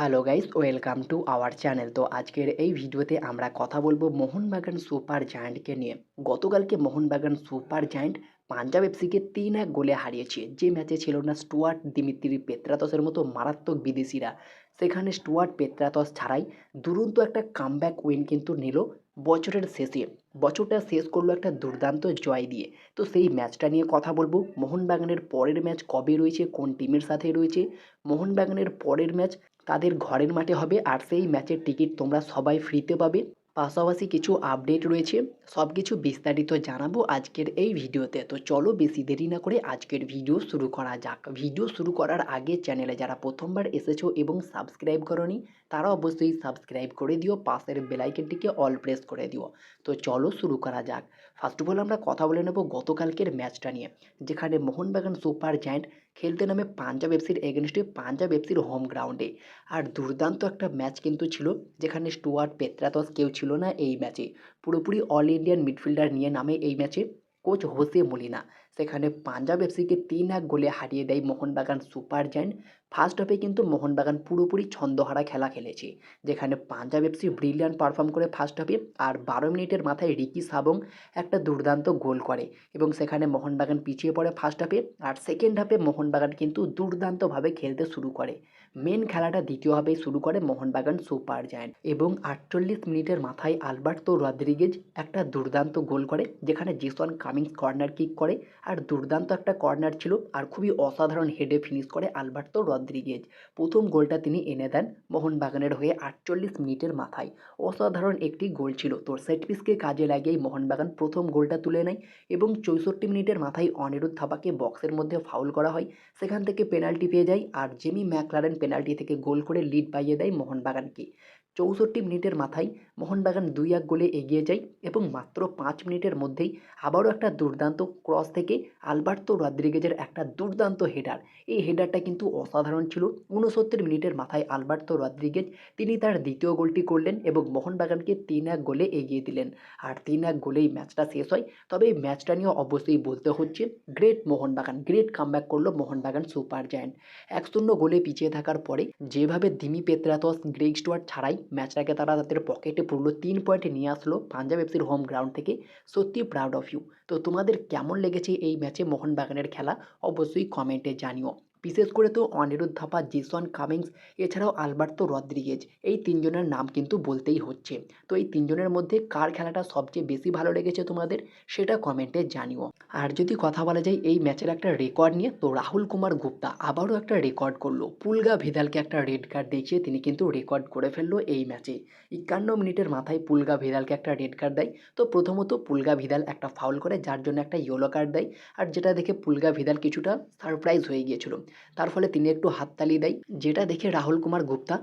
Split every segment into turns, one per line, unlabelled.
Hello guys, welcome to our channel. তো আজকের এই ভিডিওতে আমরা কথা বলব মোহনবাগান সুপার জায়ান্টকে নিয়ে। গতকালকে মোহনবাগান সুপার জায়ান্ট পাঞ্জাব এফসিকে তিন এক গোলে হারিয়েছে। যে ম্যাচে ছিল না স্টুয়ার্ট দিমিত্রি পেত্রাতসের মতো মারাত্মক বিদেশিরা। সেখানে স্টুয়ার্ট পেত্রাতস ছাড়াই দুরন্ত একটা কামব্যাক উইন কিন্তু নিল বছরের শেষে। বছরটা শেষ করল একটা দুর্দান্ত জয় দিয়ে। তো সেই ম্যাচটা নিয়ে কথা বলব। মোহনবাগানের পরের ম্যাচ কবে রয়েছে? কোন টিমের সাথে রয়েছে? মোহনবাগানের পরের ম্যাচ তাদের ঘরের মাঠে হবে আর সেই ম্যাচের টিকিট তোমরা সবাই ফ্রিতে পাবে। পাশাপাশি কিছু আপডেট রয়েছে সব কিছু বিস্তারিত জানাব আজকের এই ভিডিওতে। তো চলো বেশি দেরি না করে আজকের ভিডিও শুরু করা যাক। ভিডিও শুরু করার আগে চ্যানেলে যারা প্রথমবার এসেছ এবং সাবস্ক্রাইব করনি, তারা অবশ্যই সাবস্ক্রাইব করে দিও, পাশের বেলাইকেনটিকে অল প্রেস করে দিও। তো চলো শুরু করা যাক। ফার্স্ট অফ অল আমরা কথা বলে নেব গতকালকের ম্যাচটা নিয়ে, যেখানে মোহনবাগান সুপার জায়ান্ট খেলতে নামে পাঞ্জাব এফসির এগেনস্টে পাঞ্জাব এফসির হোম গ্রাউন্ডে আর দুর্দান্ত একটা ম্যাচ কিন্তু ছিল, যেখানে স্টুয়ার্ট পেত্রাতস কেউ ছিল না এই ম্যাচে পুরোপুরি অল ইন্ডিয়ান মিডফিল্ডার নিয়ে নামে এই ম্যাচে কোচ হোসে মলিনা। সেখানে পাঞ্জাব এফসিকে তিন এক গোলে হারিয়ে দেয় মোহনবাগান সুপার জায়ান্ট। ফার্স্ট হাফে কিন্তু মোহনবাগান পুরোপুরি ছন্দহারা খেলা খেলেছে, যেখানে পাঞ্জাব এফসি ব্রিলিয়ান্ট পারফর্ম করে ফার্স্ট হাফে আর বারো মিনিটের মাথায় রিকি সাবং একটা দুর্দান্ত গোল করে এবং সেখানে মোহনবাগান পিছিয়ে পড়ে ফার্স্ট হাফে আর সেকেন্ড হাফে মোহনবাগান কিন্তু দুর্দান্তভাবে খেলতে শুরু করে। মেন খেলাটা দ্বিতীয় হাফে শুরু করে মোহনবাগান সুপার জায়ান্ট এবং আটচল্লিশ মিনিটের মাথায় আলবার্তো রদ্রিগেজ একটা দুর্দান্ত গোল করে, যেখানে জেসন কামিংস কর্নার কিক করে আর দুর্দান্ত একটা কর্নার ছিল আর খুবই অসাধারণ হেডে ফিনিশ করে আলবার্তো রদ্রিগেজ। প্রথম গোলটা তিনি এনে দেন মোহনবাগানের হয়ে আটচল্লিশ মিনিটের মাথায়। অসাধারণ একটি গোল ছিল। তোর সেট পিসকে কাজে লাগিয়েই মোহনবাগান প্রথম গোলটা তুলে নেয় এবং চৌষট্টি মিনিটের মাথায় অনিরুদ্ধ থাপাকে বক্সের মধ্যে ফাউল করা হয়। সেখান থেকে পেনাল্টি পেয়ে যায় আর জেমি ম্যাকলারেন পেনাল্টি থেকে গোল করে লিড পাইয়ে দেয় মোহনবাগানকে। চৌষট্টি মিনিটের মাথায় মোহনবাগান দুই এক গোলে এগিয়ে যায় এবং মাত্র পাঁচ মিনিটের মধ্যেই আবারও একটা দুর্দান্ত ক্রস থেকে আলবার্তো রদ্রিগেজের একটা দুর্দান্ত হেডার এই হেডারটা কিন্তু অসাধারণ ছিল। ঊনসত্তর মিনিটের মাথায় আলবার্তো রদ্রিগেজ তিনি তার দ্বিতীয় গোলটি করলেন এবং মোহনবাগানকে তিন এক গোলে এগিয়ে দিলেন। আর তিন এক গোলেই ম্যাচটা শেষ হয়। তবে এই ম্যাচটা নিয়ে অবশ্যই বলতে হচ্ছে, গ্রেট মোহনবাগান গ্রেট কামব্যাক করল মোহনবাগান সুপার জায়ান্ট। এক শূন্য গোলে পিছিয়ে থাকার পরে যেভাবে দিমি পেত্রাতস, গ্রেগ স্টুয়ার্ট ছাড়াই ম্যাচটাকে তারা তাদের পকেটে পুরো তিন পয়েন্ট নিয়ে আসলো পাঞ্জাব এফসির হোম গ্রাউন্ড থেকে। সত্যি প্রাউড অফ ইউ তো তোমাদের কেমন লেগেছে এই ম্যাচে মোহনবাগানের খেলা অবশ্যই কমেন্টে জানিও। বিশেষ করে তো অনিরুদ্ধ থাপা জেসন কামিংস, এছাড়াও আলবার্তো রদ্রিগেজ, এই তিনজনের নাম কিন্তু বলতেই হচ্ছে। তো এই তিনজনের মধ্যে কার খেলাটা সবচেয়ে বেশি ভালো লেগেছে তোমাদের, সেটা কমেন্টে জানিও। আর যদি কথা বলা যায়, এই ম্যাচের একটা রেকর্ড নিয়ে তো রাহুল কুমার গুপ্তা আবারও একটা রেকর্ড করল। পুলগা ভিদালকে একটা রেড কার্ড দেখিয়ে তিনি কিন্তু রেকর্ড করে ফেলল এই ম্যাচে একান্ন মিনিটের মাথায় পুলগা ভিদালকে একটা রেড কার্ড দেয়। তো প্রথমত পুলগা ভিদাল একটা ফাউল করে, যার জন্য একটা ইয়েলো কার্ড দেয়। আর যেটা দেখে পুলগা ভিদাল কিছুটা সারপ্রাইজ হয়ে গিয়েছিল। তার ফলে তিনি একটু হাততালি দেয়, যেটা দেখে রাহুল কুমার গুপ্তা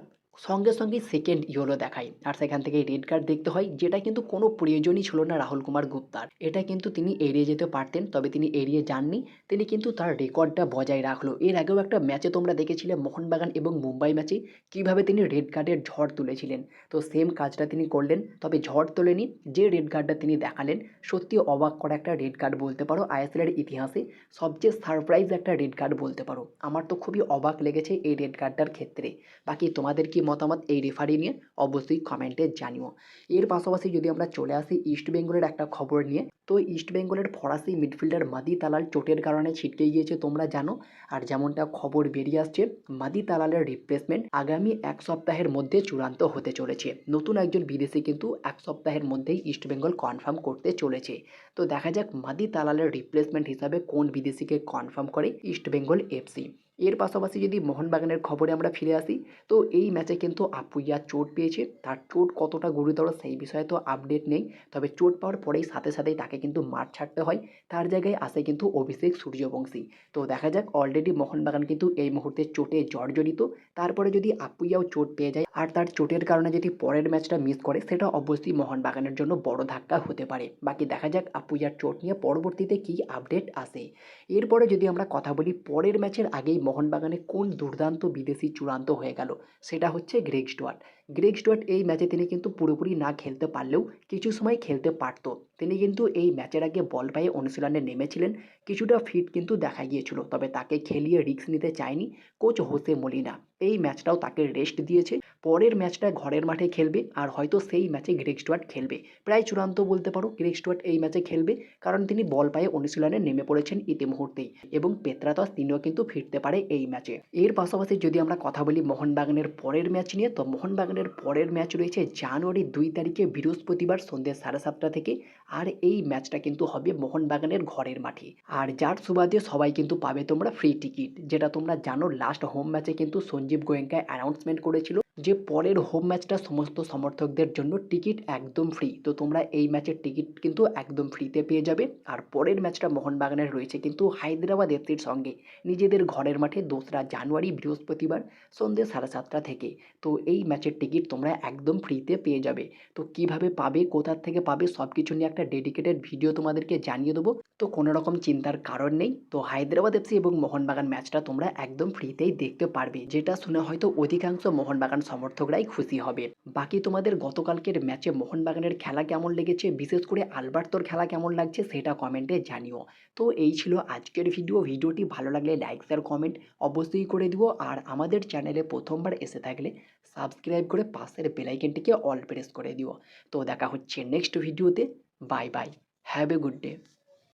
সঙ্গে সঙ্গে সেকেন্ড ইয়েলো দেখায় আর সেখান থেকে রেড কার্ড দেখতে হয়, যেটা কিন্তু কোনো প্রয়োজনই ছিল না রাহুল কুমার গুপ্তার। এটা কিন্তু তিনি এড়িয়ে যেতে পারতেন, তবে তিনি এড়িয়ে যাননি। তিনি কিন্তু তার রেকর্ডটা বজায় রাখল। এর আগেও একটা ম্যাচে তোমরা দেখেছিলে, মোহনবাগান এবং মুম্বাই ম্যাচে কীভাবে তিনি রেড কার্ডের ঝড় তুলেছিলেন। তো সেম কাজটা তিনি করলেন, তবে ঝড় তোলেনি। যে রেড কার্ডটা তিনি দেখালেন, সত্যি অবাক করা একটা রেড কার্ড বলতে পারো আইএসএলের ইতিহাসে সবচেয়ে সারপ্রাইজ একটা রেড কার্ড বলতে পারো। আমার তো খুবই অবাক লেগেছে এই রেড কার্ডটার ক্ষেত্রে। বাকি তোমাদের কি মতামত এই রেফারি নিয়ে অবশ্যই কমেন্টে জানিও। এর পাশাপাশি যদি আমরা চলে আসি ইস্ট বেঙ্গলের একটা খবর নিয়ে, তো ইস্ট বেঙ্গলের ফরাসি মিডফিল্ডার মাদি তালাল চোটের কারণে ছিটকে গিয়েছে তোমরা জানো। আর যেমনটা খবর বেরিয়ে আসছে, মাদি তালালের রিপ্লেসমেন্ট আগামী এক সপ্তাহের মধ্যে চূড়ান্ত হতে চলেছে। নতুন একজন বিদেশি কিন্তু এক সপ্তাহের মধ্যেই ইস্ট বেঙ্গল কনফার্ম করতে চলেছে। তো দেখা যাক মাদি তালালের রিপ্লেসমেন্ট হিসাবে কোন বিদেশিকে কনফার্ম করে ইস্ট বেঙ্গল এফসি এর পাশাপাশি যদি মোহনবাগানের খবরে আমরা ফিরে আসি, তো এই ম্যাচে কিন্তু আপুইয়া চোট পেয়েছে। তার চোট কতটা গুরুতর সেই বিষয়ে তো আপডেট নেই। তবে চোট পাওয়ার পরেই সাথে সাথেই তাকে কিন্তু মাঠ ছাড়তে হয়। তার জায়গায় আসে কিন্তু অভিষেক সূর্যবংশী। তো দেখা যাক অলরেডি মোহনবাগান কিন্তু এই মুহূর্তে চোটে জর্জরিত। তারপরে যদি আপুইয়াও চোট পেয়ে যায়, আর তার চোটের কারণে যদি পরের ম্যাচটা মিস করে, সেটা অবশ্যই মোহনবাগানের জন্য বড় ধাক্কা হতে পারে। বাকি দেখা যাক আপুইয়ার চোট নিয়ে পরবর্তীতে কী আপডেট আসে। এরপরে যদি আমরা কথা বলি, পরের ম্যাচের আগেই মোহনবাগানে কোন দুর্দান্ত বিদেশি চূড়ান্ত হয়ে গেল? সেটা হচ্ছে গ্রেগ স্টুয়ার্ট। গ্রেগ স্টুয়ার্ট এই ম্যাচে তিনি কিন্তু পুরোপুরি না খেলতে পারলেও কিছু সময় খেলতে পারতো। তিনি কিন্তু এই ম্যাচের আগে বল পায়ে অনুশীলনে নেমেছিলেন। কিছুটা ফিট কিন্তু দেখা গিয়েছিল, তবে তাকে খেলিয়ে রিস্ক নিতে চায়নি কোচ হোসে মলিনা এই ম্যাচটাও তাকে রেস্ট দিয়েছে। পরের ম্যাচটা ঘরের মাঠে খেলবে আর হয়তো সেই ম্যাচে গ্রেক স্টুয়ার্ট খেলবে। প্রায় চূড়ান্ত বলতে পারো গ্রেক স্টুয়ার্ট এই ম্যাচে খেলবে কারণ তিনি বল পায়ে অনুশীলনে নেমে পড়েছেন ইতিমুহূর্তেই এবং পেত্রাতস তিনিও কিন্তু ফিরতে পারে এই ম্যাচে এর পাশাপাশি যদি আমরা কথা বলি মোহনবাগানের পরের ম্যাচ নিয়ে, তো মোহনবাগানের পরের ম্যাচ রয়েছে জানুয়ারি দুই তারিখে বৃহস্পতিবার সন্ধ্যে সাড়ে সাতটা থেকে। আর এই ম্যাচটা কিন্তু হবে মোহনবাগানের ঘরের মাঠে। আর যার সুবাদে সবাই কিন্তু পাবে তোমরা ফ্রি টিকিট যেটা তোমরা জানো লাস্ট হোম ম্যাচে কিন্তু সঞ্জীব গোয়েঙ্কা অ্যানাউন্সমেন্ট করেছিল। যে পরের হোম ম্যাচটা সমস্ত সমর্থকদের জন্য টিকিট একদম ফ্রি তো তোমরা এই ম্যাচের টিকিট কিন্তু একদম ফ্রিতে পেয়ে যাবে। আর পরের ম্যাচটা মোহনবাগানের রয়েছে কিন্তু হায়দ্রাবাদ এফসির সঙ্গে। নিজেদের ঘরের মাঠে দোসরা জানুয়ারি, বৃহস্পতিবার সন্ধ্যে সাড়ে সাতটা থেকে। তো এই ম্যাচের টিকিট তোমরা একদম ফ্রিতে পেয়ে যাবে। তো কীভাবে পাবে কোথার থেকে পাবে সব কিছু নিয়ে একটা ডেডিকেটেড ভিডিও তোমাদেরকে জানিয়ে দেবো। তো কোনো রকম চিন্তার কারণ নেই। তো হায়দ্রাবাদ এফসি এবং মোহনবাগান ম্যাচটা তোমরা একদম ফ্রিতেই দেখতে পারবে। যেটা শুনে হয়তো অধিকাংশ মোহনবাগান সমর্থকরাই খুশি হবে। বাকি তোমাদের গতকালকের ম্যাচে মোহনবাগানের খেলা কেমন লেগেছে? বিশেষ করে আলবার্তোর খেলা কেমন লাগছে সেটা কমেন্টে জানিও। তো এই ছিল আজকের ভিডিও। ভিডিওটি ভালো লাগলে লাইক, শেয়ার, কমেন্ট অবশ্যই করে দিও। আর আমাদের চ্যানেলে প্রথমবার এসে থাকলে সাবস্ক্রাইব করে পাশের বেলাইকেনটিকে অল প্রেস করে দিও। তো দেখা হচ্ছে নেক্সট ভিডিওতে। Bye bye. Have a good day.